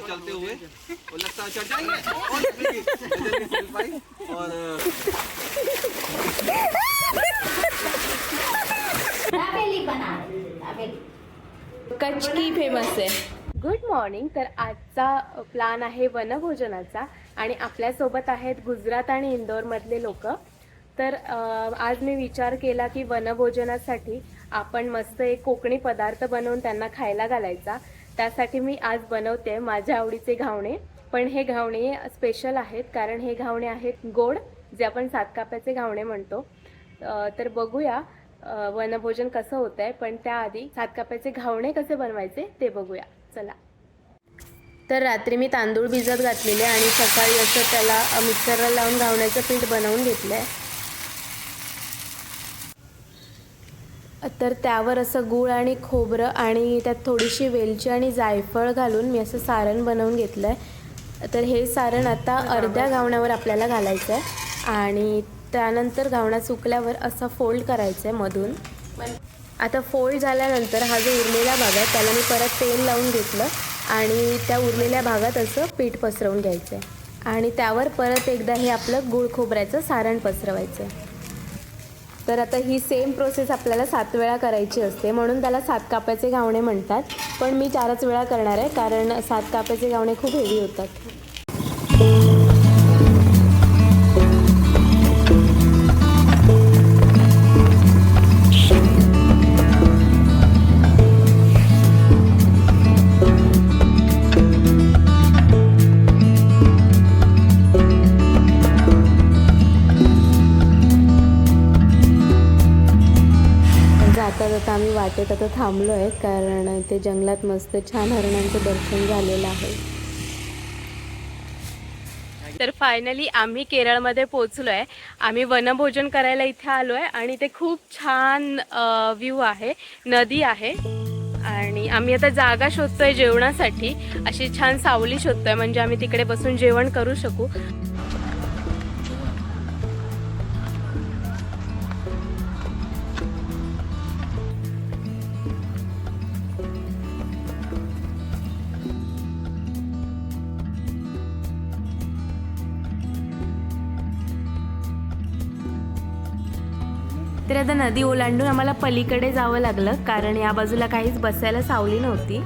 चलते हुए और लगता है चढ़ जाएंगे और की कच्छ की फेमस आहे. गुड मॉर्निंग तर आजचा प्लान आहे वनभोजनाचा आणि आपल्यासोबत आहेत गुजरात आणि इंदोरमधले लोक. तर आज मी विचार केला की वनभोजनासाठी आपण मस्त एक कोकणी पदार्थ बनवून त्यांना खायला घालायचा. त्यासाठी मी आज बनवते माझ्या आवडीचे घावणे. पण हे घावणे स्पेशल आहेत कारण हे घावणे आहेत गोड जे आपण सातकाप्याचे घावणे म्हणतो. तर बघूया वनभोजन कसं होत आहे पण त्याआधी सातकाप्याचे घावणे कसे बनवायचे ते बघूया. चला. तर रात्री मी तांदूळ भिजत घातलेले आणि सकाळी असं त्याला मिक्सरला लावून घावण्याचं पीठ बनवून घेतलं आहे तर त्यावर असं गूळ आणि खोबरं आणि त्यात थोडीशी वेलची आणि जायफळ घालून मी असं सारण बनवून घेतलं आहे तर हे सारण आता अर्ध्या घावण्यावर आपल्याला घालायचं आहे आणि त्यानंतर घावणा सुकल्यावर असं फोल्ड करायचं आहे मधून. आता फोल्ड झाल्यानंतर हा जो उरलेला भाग आहे त्याला मी परत तेल लावून घेतलं आणि त्या उरलेल्या भागात असं पीठ पसरवून घ्यायचं आहे आणि त्यावर परत एकदा हे आपलं गूळ खोबऱ्याचं सारण पसरवायचं आहे तर आता ही सेम प्रोसेस आपल्याला सात वेळा करायची असते. म्हणून त्याला सात काप्याचे घावणे म्हणतात. पण मी चारच वेळा करणार आहे कारण सात काप्याचे घावणे खूप हेवी होतात. वाटत आता थांबलो आहे कारण ते जंगलात मस्त छान हरणांचं दर्शन झालेलं आहे. तर फायनली आम्ही केरळमध्ये पोचलो आहे आम्ही वनभोजन करायला इथे आलो आहे आणि ते खूप छान व्ह्यू आहे नदी आहे. आणि आम्ही आता जागा शोधतोय जेवणासाठी. अशी छान सावली शोधतोय म्हणजे आम्ही तिकडे बसून जेवण करू शकू. आता नदी ओलांडून आम्हाला पलीकडे जावं लागलं कारण या बाजूला काहीच बसायला सावली नव्हती.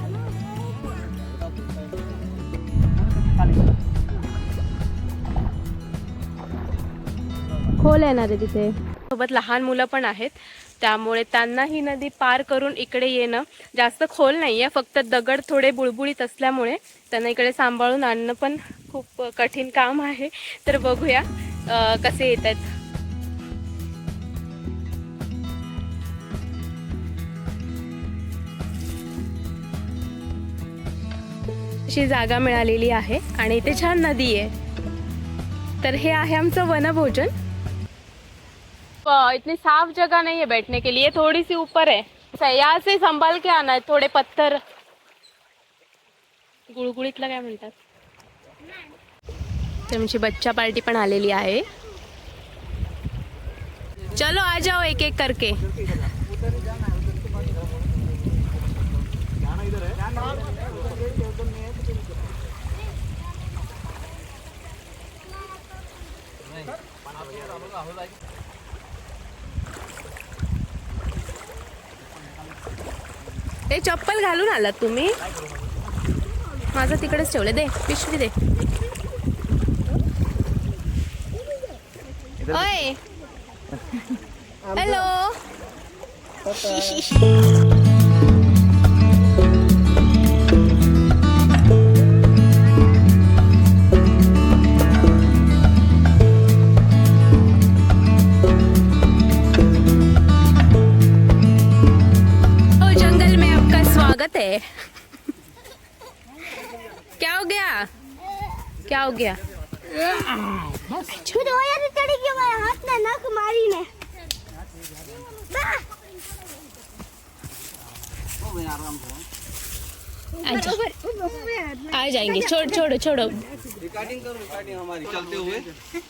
खोल आहे ना रे तिथे. सोबत लहान मुलं पण आहेत त्यामुळे त्यांना ही नदी पार करून इकडे येणं जास्त खोल नाही आहे फक्त दगड थोडे बुळबुळीत असल्यामुळे त्यांना इकडे सांभाळून आणणं पण खूप कठीण काम आहे. तर बघूया कसे येत आहेत अशी जागा मिळालेली आहे आणि इथे छान नदी आहे. तर हे आहे आमचं वनभोजन. इतनी साफ जगह नहीं है बैठने के लिए थोड़ी सी ऊपर है ऐसा यहाँ से संभाल के आना है थोडे पत्थर. गुळगुळीतला काय म्हणतात? तुमची बच्चा पार्टी पण आलेली आहे. चलो आ जाओ एक एक करके. ते चप्पल घालून आलात तुम्ही. माझं तिकडेच ठेवलं दे पिशवी दे. ओय. हॅलो क्या हो गया છોડવાયા ચડી ગયો મારા હાથના નખ મારીને બા! आ जाओ आ जाएंगे छोड़ छोड़ो छोड़ो रिकॉर्डिंग करो रिकॉर्डिंग हमारी चलते हुए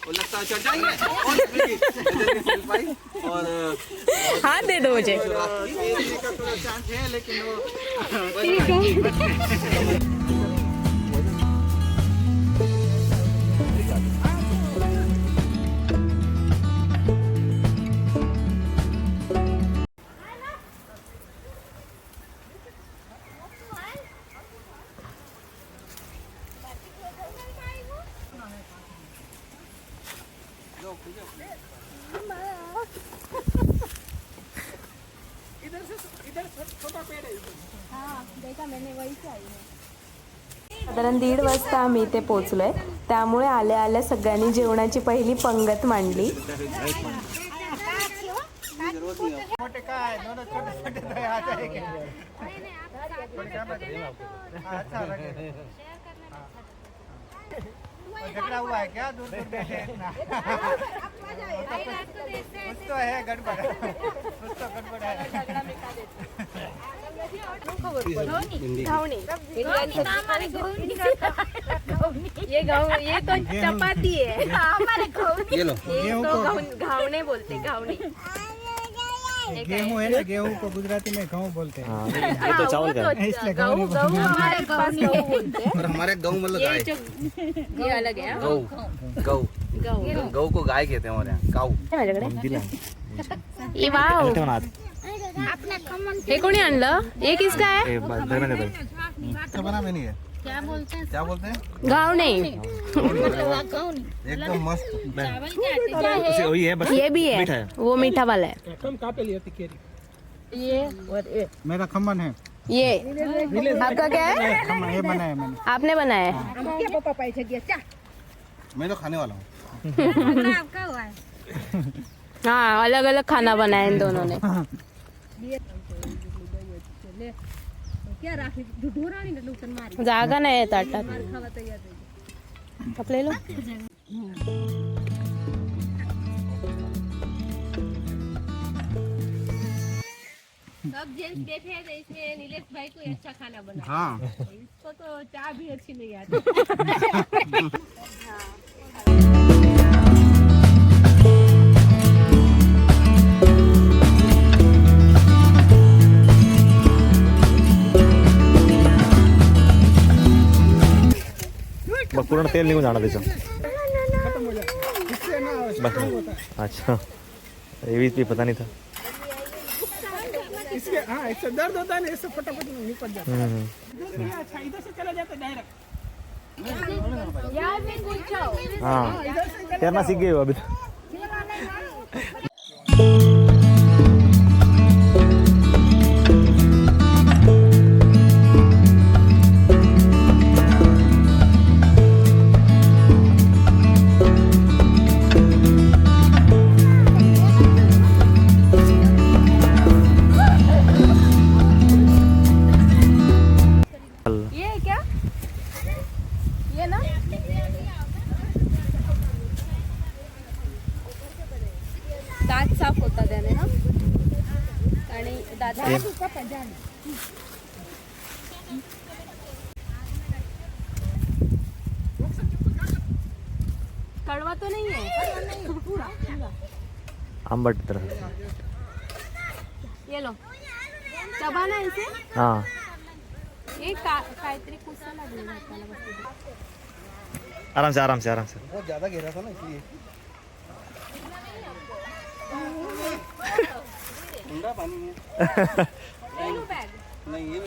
और लगता है चढ़ जाएंगे और देखिए, जल्दी सेल्फ आई और अ, हात दे दो मुझे चांस है लेकिन दीड वाजता आम्ही इथे पोचलोय त्यामुळे आल्या आल्या सगळ्यांनी जेवणाची पहिली पंगत मांडली. मोटे काय दोनों छोटे छोटे तो आ जाएंगे अच्छा लगे हाँ। झगड़ा हुआ है क्या दूर दूर बैठे इतना कुछ तो है गड़बड़ कुछ तो गड़बड़ है ये गाव ये तो चपाती है ये लो गेहूं को घावणे बोलते घावणे गेहूं है ना गेहूं को गुजराती में गेहूं बोलते हैं ये तो चावल का इसलिए गहू गेहूं गहू हमारे पास गहू बोलते हैं और हमारे गऊ मतलब गाय ये जो ये अलग है हाँ? गऊ गऊ गहू गऊ को गाय कहते हैं हमारे यहाँ काऊ माझ्याकडे ए वाव हे कोणी आणलं? हे किसका आहे? तो बना में नहीं है क्या बोलते हैं? क्या बोलते हैं? घावणे एकदम मस्त ये भी है। वो मीठा वाला है। मेरा खम्मन है। ये। आपका क्या है? खम्मन ये बनाया मैंने। आपने बनाया है। मैं तो खाने वाला हूँ। हाँ। अलग अलग खाना बनाया इन दोनों ने। जागा नाही आहे ताटात आपले लो सब जेंट्स बैठे हैं तो इसमें नीलेश भाई को अच्छा खाना बना। हाँ। इसको तो चाय भी अच्छी नहीं आती। बघ पूर्ण तेल निघून जाणार त्याचं. बस. अच्छा. ये भी पता नहीं था इसके हाँ इससे दर्द होता है ना इससे फटाफट निपट जाता। है अच्छा इधर से चला जाता डायरेक्ट हाँ. तैरना सीख गए हो अभी. कड़वा तो नहीं है। पूरा आंबट तरह। ये लो। चबाना इसे? हाँ। हे का काहीतरी कुसं लागलेलं आहे त्याला बघते. आराम से आराम से आराम से। बहुत ज़्यादा गहरा था ना इसलिए। ठंडा पानी में नहीं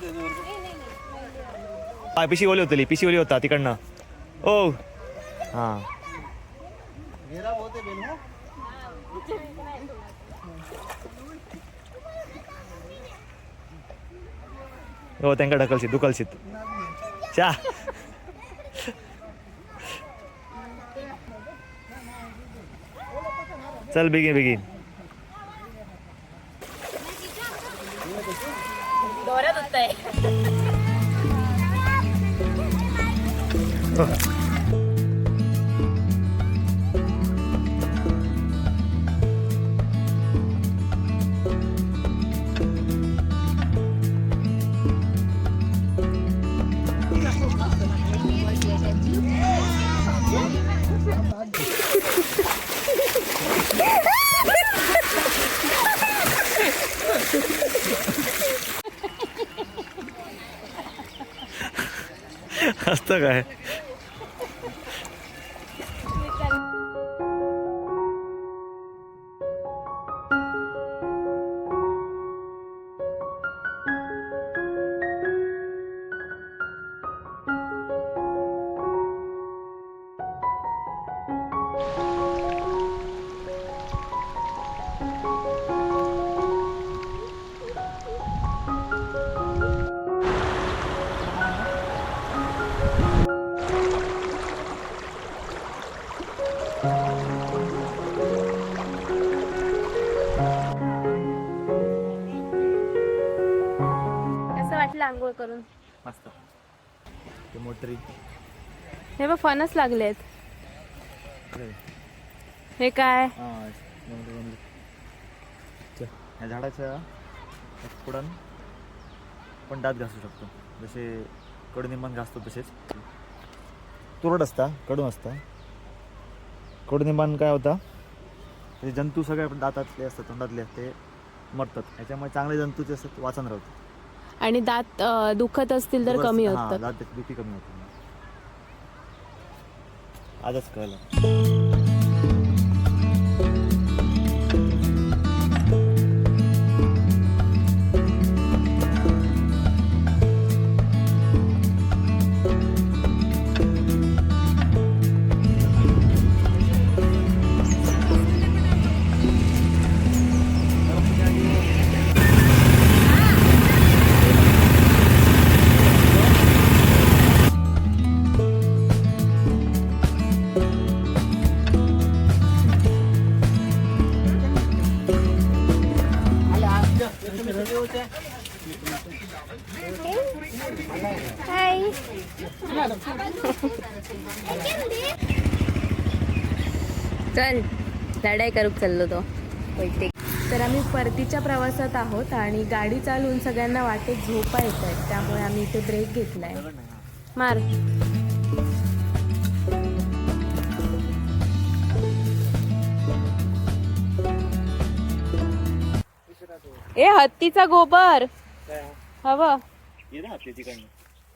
हा पिशी ओली होतली पिशी ओली होता तिकडनं. ओ. हां. हो त्यांका ढकलशीत दुकलशीत चा चल बेगीन बेगीन Dora do Terra. जास्त काय? मोटरी हे बघ फणस लागलेत हे काय? या झाडाच्या पुढं पण दात घासू शकतो. जसे कडुनिंबान घासतो तसेच. तुरट असता कडून असता. कडुनिंबान काय होता? ते जंतू सगळे दातातले असतात तोंडातले ते मरतात. याच्यामुळे चांगले जंतू जे असतात वाचन राहतात आणि दात दुखत असतील तर कमी होतात. दात दुखी कमी होते आजच कळलं लढाई करूक चाललो तो. तर आम्ही परतीच्या प्रवासात आहोत आणि गाडी चालवून सगळ्यांना वाटेत झोपा येत आहेत त्यामुळे आम्ही इथे ब्रेक घेतलाय. मार. ए हत्तीचा गोबर. हवं.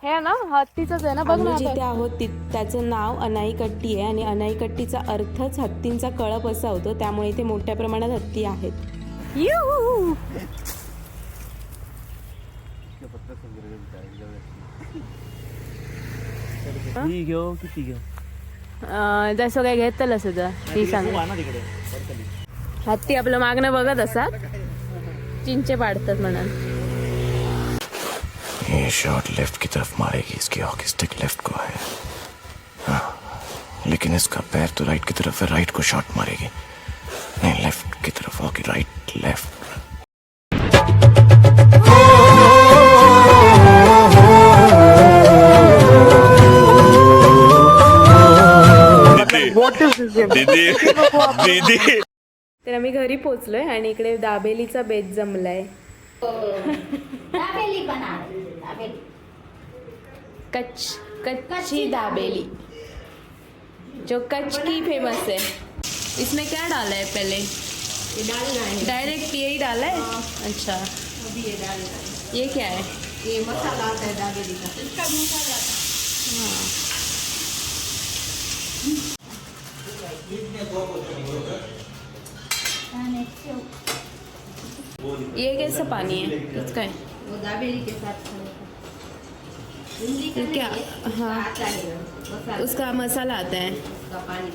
हे ना हत्तीचंच आहे ना बघ ना जिथे आहोत ति- त्याचं नाव अनाईकट्टी आहे आणि अनाईकट्टीचा अर्थच हत्तींचा कळप असा होतो त्यामुळे इथे मोठ्या प्रमाणात हत्ती आहेत. युहू! घेऊ किती घेऊ? अं, जसं काय घेतलं सुद्धा ती सांग. तिकडे हत्ती आपलं मागणं बघत असतात. चिंचे पाडतात म्हणून. ये शॉट लेफ्ट की तरफ मारेगी इसकी हॉकी स्टिक लेफ्ट को है। हाँ, लेकिन इसका पैर तो राइट की तरफ है राइट को शॉट मारेगी। नहीं लेफ्ट की तरफ हॉकी राइट लेफ्ट। तर आम्ही घरी पोचलोय आणि इकडे दाबेलीचा बेत जमलाय. दाबेली बना दाबेली. कच्छ कच्ची दाबेली. जो कच्छ की फ़ेमस है. इसमें क्या डाला है पहले? डायरेक्ट यही डाला है? अच्छा. ये क्या है? ये मसाला आता है दाबेली का. इसका मसाला ये कैसा पानी है? इसका है. वो दाबेली के साथ क्या? हाँ। उसका मसाला। आता है। पानी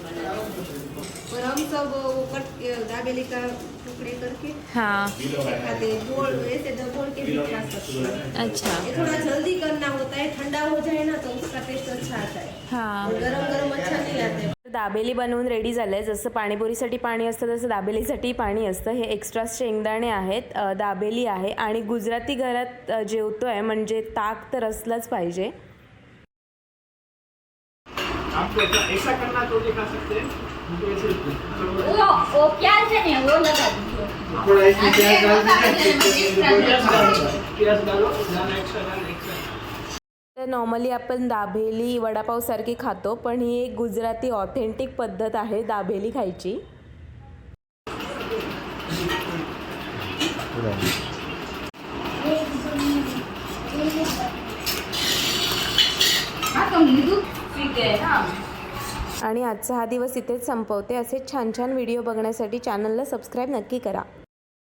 और हम सब वो दाबेली का टुकड़े करके हाँ। खाते ऐसे दबोड़ के भी खा सकते अच्छा। ये थोड़ा जल्दी करना होता है ठंडा हो जाए ना तो उसका टेस्ट अच्छा आता है। हाँ। गरम गरम अच्छा नहीं आता। है दाबेली बनवून रेडी झालं आहे जसं पाणीपुरीसाठी पाणी असतं तसं दाबेलीसाठी पाणी असतं. हे एक्स्ट्रा शेंगदाणे आहेत दाबेली आहे आणि गुजराती घरात जेवतो आहे म्हणजे ताक तर असलंच पाहिजे. तर नॉर्मली आपण दाबेली वडापावसारखी खातो पण ही एक गुजराती ऑथेंटिक पद्धत आहे दाबेली खायची. आणि आजचा हा दिवस इथेच संपवते. असे छान छान व्हिडिओ बघण्यासाठी चॅनलला सबस्क्राईब नक्की करा.